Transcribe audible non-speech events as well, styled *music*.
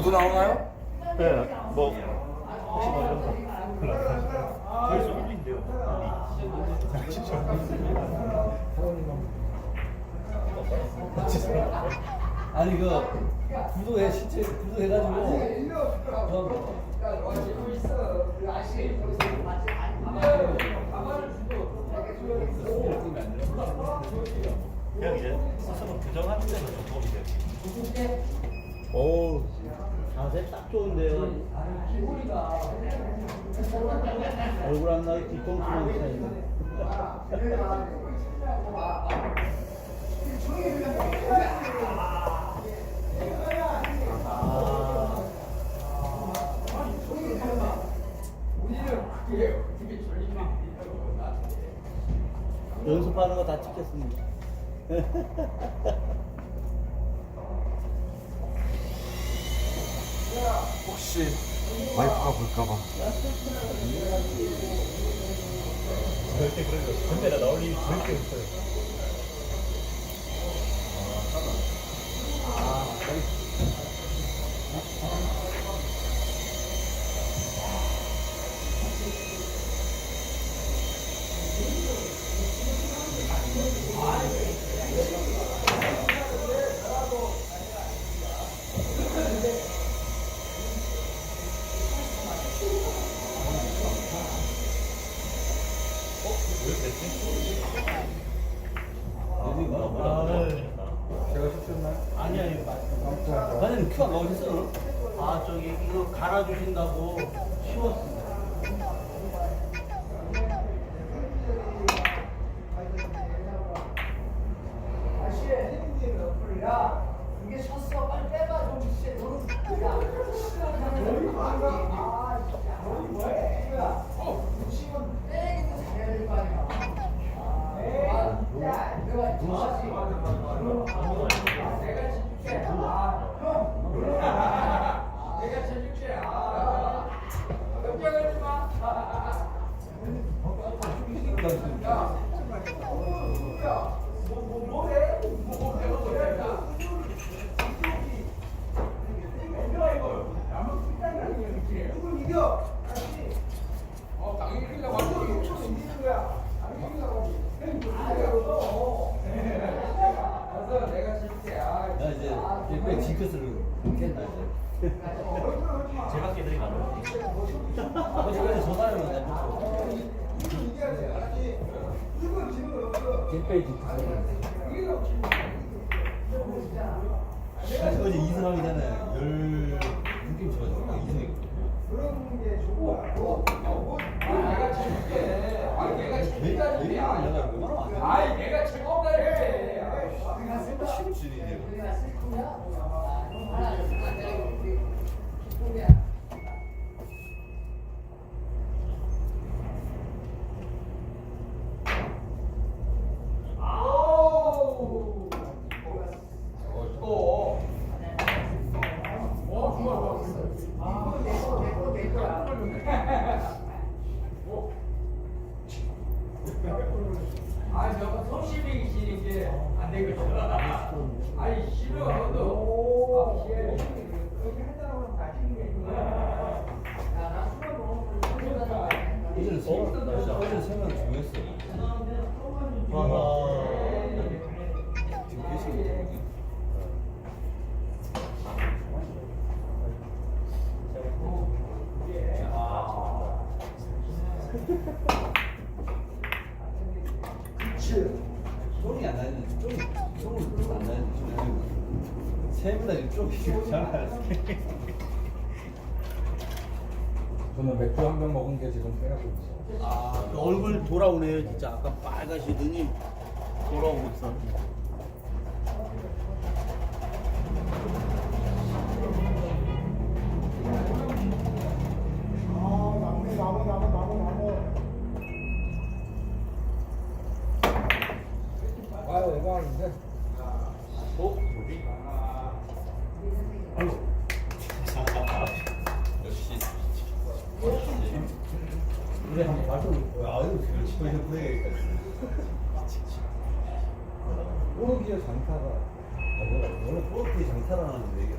저도 나오나요? 네, 뭐 혹시 뭐. 아니 그 구도해 시체 구도해가지고 저 그냥 이제 스스로 교정하는 좀 도움이 돼 요. 오 자세 딱 좋은데요. 얼굴 안 나게 뒤통수만 차이네. 연습하는 거 다 찍혔습니다. *laughs* 혹시 와이프가 볼까봐. 절대 그런 거 전대가 나올 일이 절대 없어요. 아, 네. 제가 실수했나요? 아니 아니 과장님 큐가 나오셨어요? 아 저기 이거 갈아주신다고 쉬웠습니다. 이게 쳤어 빨리 빼봐 좀 진짜 너는 야 지금 빼기도 잘해야 될 거 아니야 야 내가 좋아하지 내가 해줄게 아형 내가 해줄게 아 걱정하지 마 야, 뭐, 뭐, 뭐래? 뭐, 뭐, 내가 뭐래? 야. 어, 당연히 그냥 완전 욕처럼 이제 징크스를 이제. 제가 깨드리 많아요. *laughs* 1페이지 어제 2승 하기 전에 16게임 쳐가지고 2승 했고 내가 진짜 내가 진짜 내가 얼마나 많아 아, 저거 소시빙 씨는 이제 안 되거든. 아니, 싫어. 아, 싫어. 그렇게 한다고 다 싫은 게 있구나. 야, 나 술을 먹으면 어제는 세 어제는 세명. 아하. 지금 요? 쫑이 안 나는 쫑이 쫑이 안 나는 쫑이 세보다 쫑이 잘 나는. *laughs* 저는 맥주 한 병 먹은 게 지금 빼갖고 있어. 아, 그 얼굴 돌아오네요, 진짜. 아까 빨가시더니 돌아오고 있어. 아유, 우리 한번 발톱을, 아, 이거 이상 보내야겠다. 오르기의 장타가. 원래 프로필 장타라는 얘기를.